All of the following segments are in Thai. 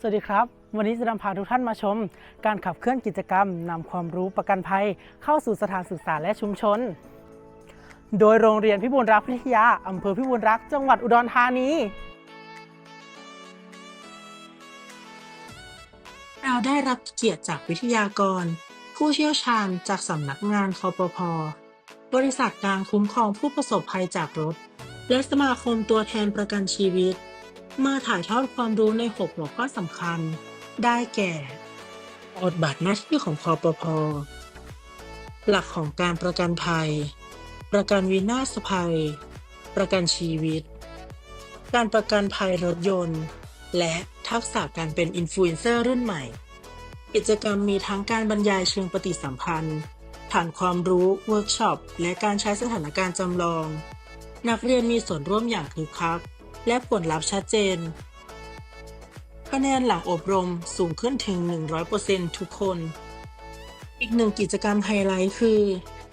สวัสดีครับ วันนี้จะนำพาทุกท่านมาชม การขับเคลื่อนกิจกรรมนำความรู้ประกันภัย เข้าสู่สถานศึกษาและชุมชน โดยโรงเรียนพิบูลรักพิทยาอำเภอพิบูลรัก จังหวัดอุดรธานี เราได้รับเกียรติจากวิทยากร ผู้เชี่ยวชาญจากสำนักงานคอปพบริษัทการคุ้มครองผู้ประสบภัยจากรถ และสมาคมตัวแทนประกันชีวิต มาถ่ายทอดความรู้ใน 6 หัวข้อสำคัญ ได้แก่บทบาทหน้าที่ของคอปพหลักของการประกันภัย ประกันวินาศภัย ประกันชีวิต การประกันภัยรถยนต์ และทักษะการเป็นอินฟลูเอนเซอร์รุ่นใหม่ กิจกรรมมีทั้งการบรรยายเชิงปฏิสัมพันธ์ ฐานความรู้เวิร์กช็อป และการใช้สถานการณ์จำลอง นักเรียนมีส่วนร่วมอย่างคึกคัก และผลลัพธ์ชัดเจน คะแนนหลังอบรมสูงขึ้นถึง 100%ทุกคน อีกหนึ่งกิจกรรมไฮไลท์คือ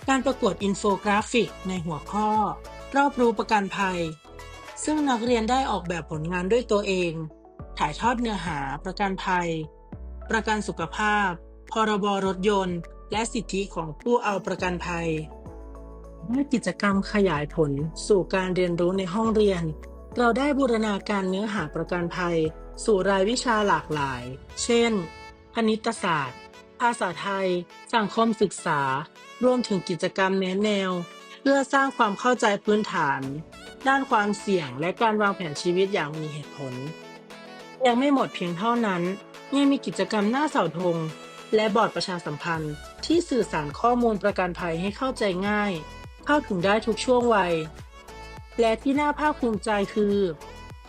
การประกวดอินโฟกราฟิกในหัวข้อ รอบรู้ประกันภัย ซึ่งนักเรียนได้ออกแบบผลงานด้วยตัวเอง ถ่ายทอดเนื้อหาประกันภัย ประกันสุขภาพ พรบรถยนต์ และสิทธิของผู้เอาประกันภัยเมื่อกิจกรรมขยายผลสู่การเรียนรู้ในห้องเรียน เราได้บูรณาการเนื้อหาประกันภัย สู่รายวิชาหลากหลาย เช่น คณิตศาสตร์ ภาษาไทย สังคมศึกษา รวมถึงกิจกรรมแนะแนว เพื่อสร้างความเข้าใจพื้นฐาน ด้านความเสี่ยงและการวางแผนชีวิตอย่างมีเหตุผล ยังไม่หมดเพียงเท่านั้น ยังมีกิจกรรมหน้าเสาธง และบอร์ดประชาสัมพันธ์ ที่สื่อสารข้อมูลประกันภัยให้เข้าใจง่าย เข้าถึงได้ทุกช่วงวัย และที่น่าภาคภูมิใจคือ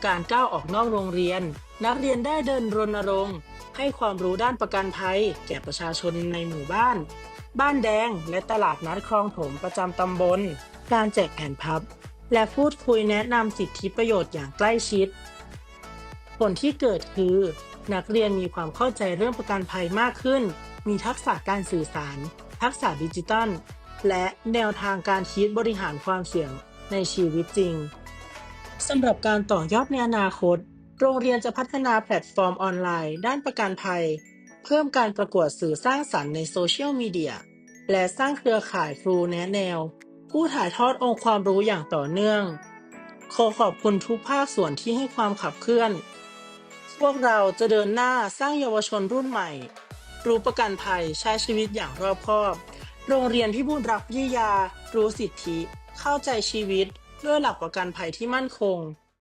การก้าวออกนอกโรงเรียน นักเรียนได้เดินรณรงค์ให้ความรู้ด้านประกันภัย แก่ประชาชนในหมู่บ้าน บ้านแดงและตลาดนัดคลองถมประจำตำบล การแจกแผ่นพับ และพูดคุยแนะนำสิทธิประโยชน์อย่างใกล้ชิด ผลที่เกิดคือ นักเรียนมีความเข้าใจเรื่องประกันภัยมากขึ้น มีทักษะการสื่อสาร ทักษะดิจิทัลและแนวทางการคิดบริหารความเสี่ยง ในชีวิตจริงสำหรับการต่อยอดในอนาคต โรงเรียนจะพัฒนาแพลตฟอร์มออนไลน์ ด้านประกันภัย เพิ่มการประกวดสื่อสร้างสรรค์ในโซเชียลมีเดีย และสร้างเครือข่ายครูแนะแนว ผู้ถ่ายทอดองค์ความรู้อย่างต่อเนื่อง ขอขอบคุณทุกภาคส่วนที่ให้ความขับเคลื่อน พวกเราจะเดินหน้าสร้างเยาวชนรุ่นใหม่ รู้ประกันภัยใช้ชีวิตอย่างรอบคอบ โรงเรียนพิบูลรักวิทยา รู้สิทธิ เข้าใจชีวิตด้วยหลักประกันภัยที่มั่นคง